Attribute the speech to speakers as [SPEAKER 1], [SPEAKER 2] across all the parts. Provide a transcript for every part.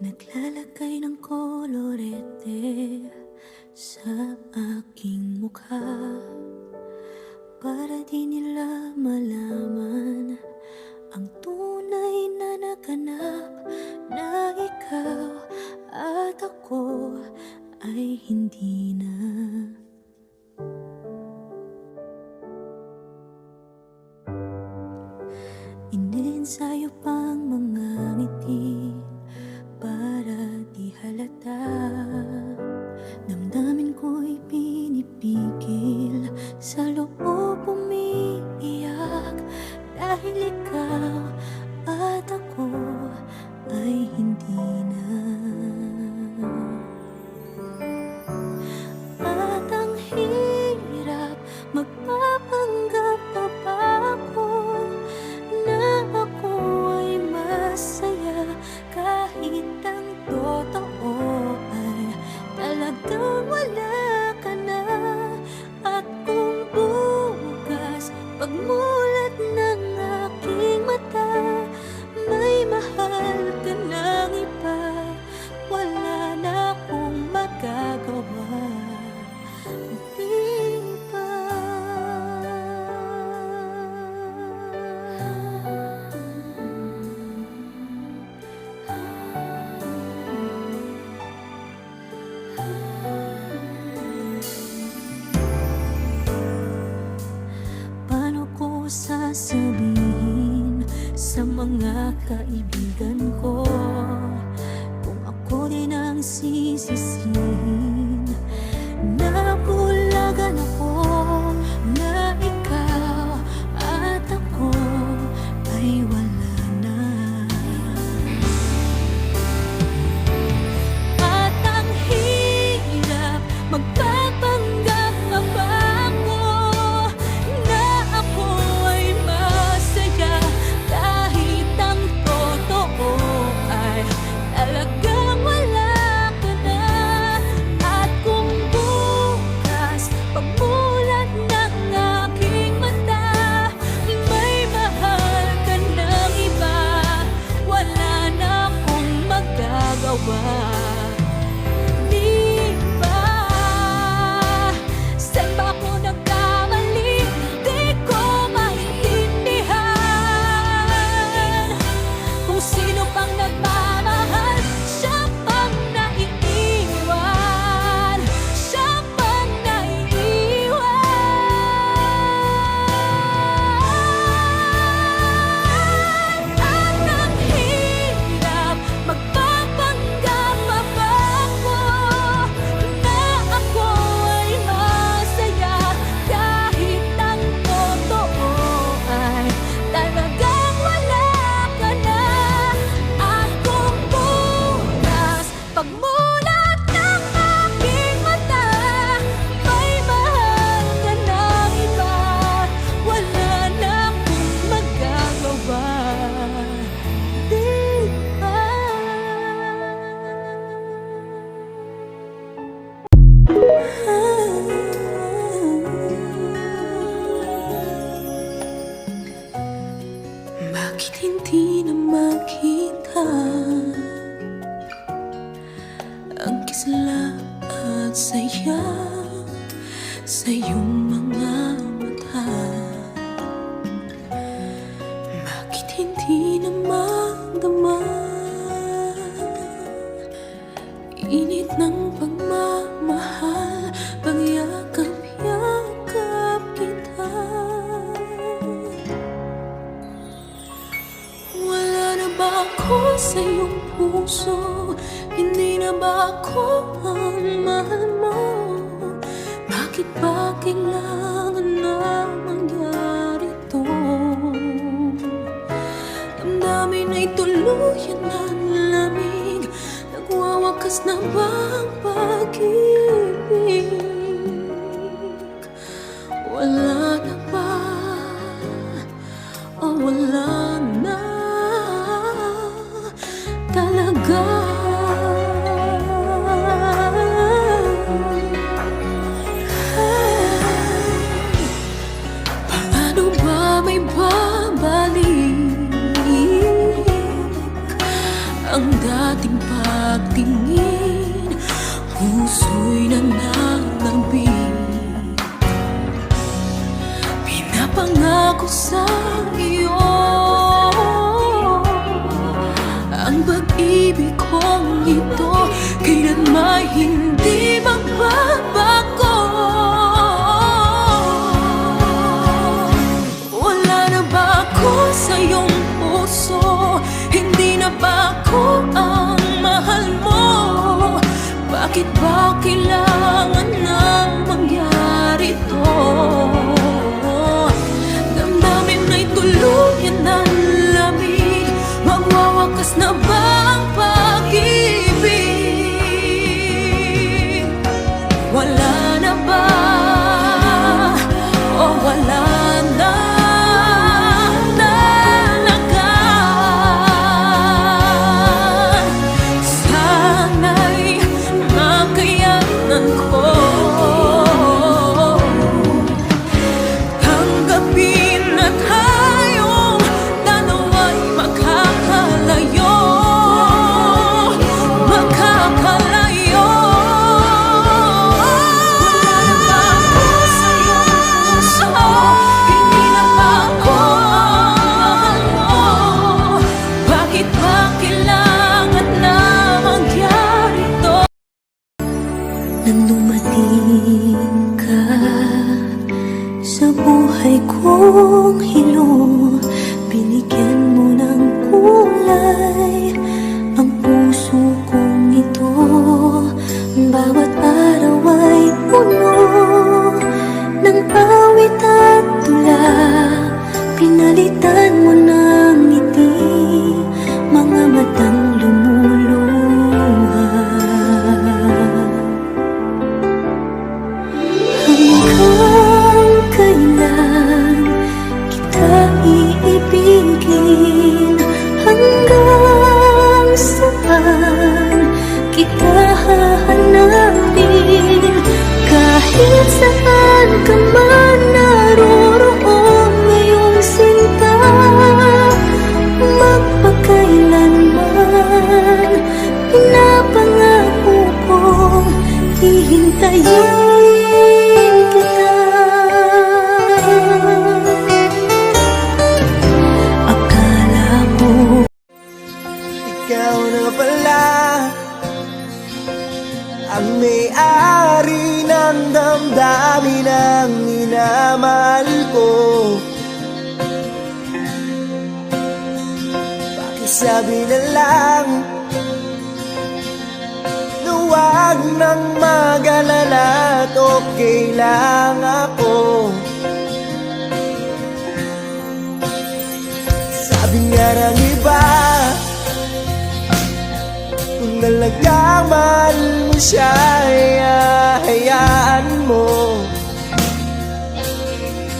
[SPEAKER 1] Naglalagay ng kolorete sa aking mukha. Para di nila malaman ang tunay na naganap Na ikaw at ako ay hindi na. Ininsayo pang mga ngiti para di halata. pagkaibig Bakit ba kailangan na mangyari to? Damdamin ay tuluyan ng lamig Nagwawakas na ba ang pag-ibig? damdamin ang
[SPEAKER 2] minamahal ko. Pakisabi na lang? Na huwag nang mag-alala at okay lang ako. Sabi nga ng iba talagang mahal mo siya Hayaan mo.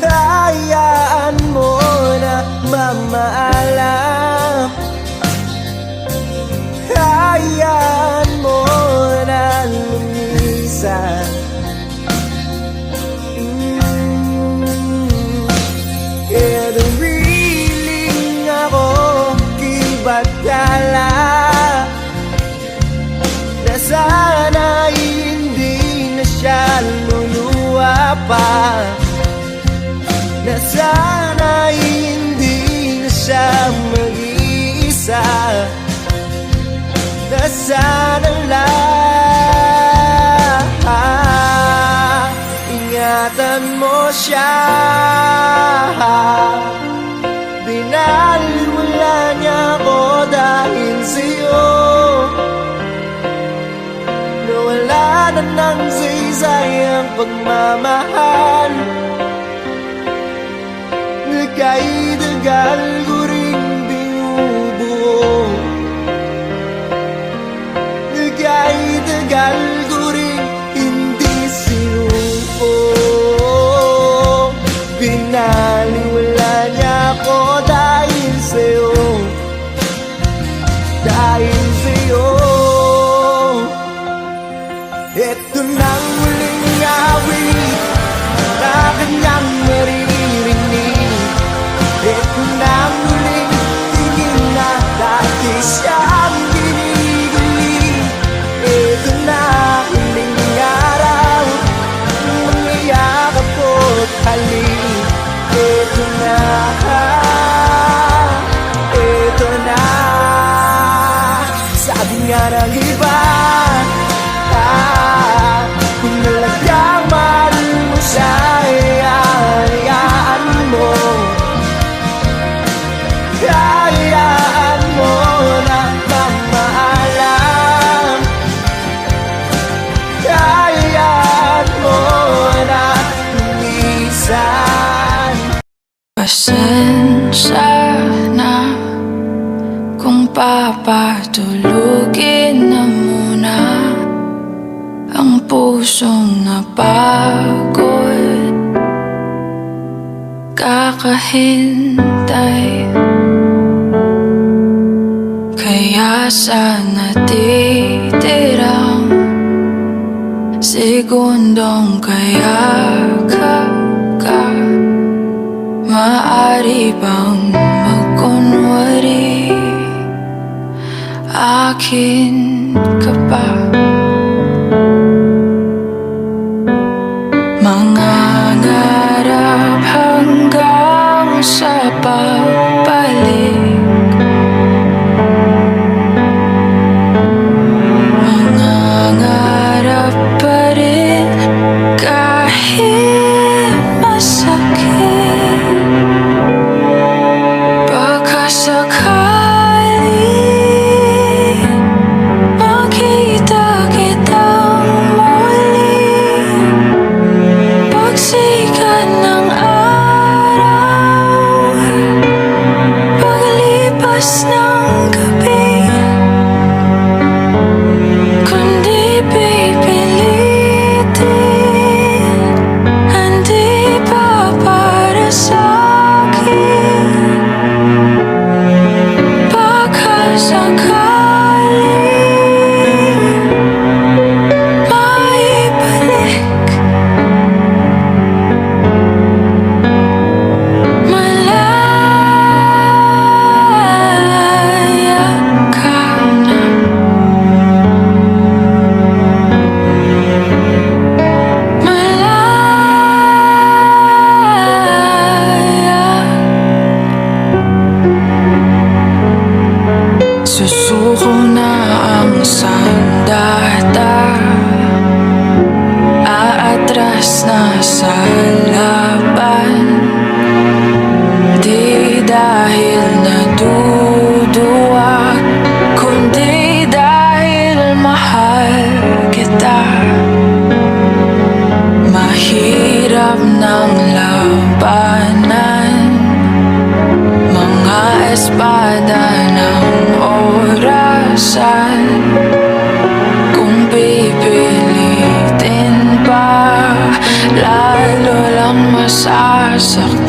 [SPEAKER 2] Hayaan mo na mamaalam Na sana'y hindi na siya mag-iisa Na sana lang Ingatan mo siya. Binaliwala niya ako dahil sa'yo. ng saysayang pagmamahal. Na kay dagal
[SPEAKER 3] Pasensya na kung papatulugin na muna ang pusong napagod. Kakahintay. Kaya sa natitirang segundong kaya Maari bang magkunwari? Akin ka pa espada ng orasan Kung pipilitin pa Lalo lang masasaktan